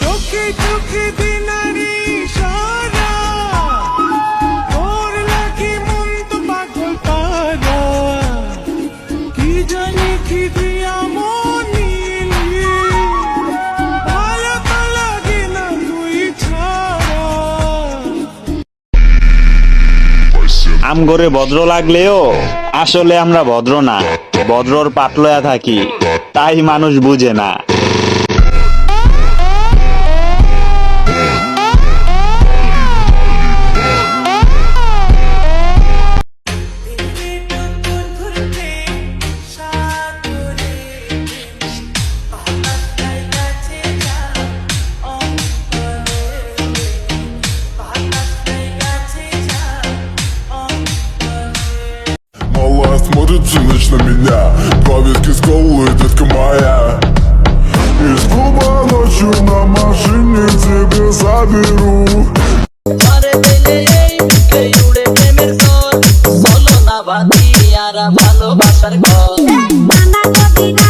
চোখে চোখে দিনারি আমগরে ভদ্র লাগলেও আসলে আমরা ভদ্র না। ভদ্রর পাতলয়া থাকি, তাই মানুষ বুঝে না। Смотрится ночь на меня. Повязки с колы, детка моя. Из клуба ночью на машине тебе заберу. ভালোবাসার গল্প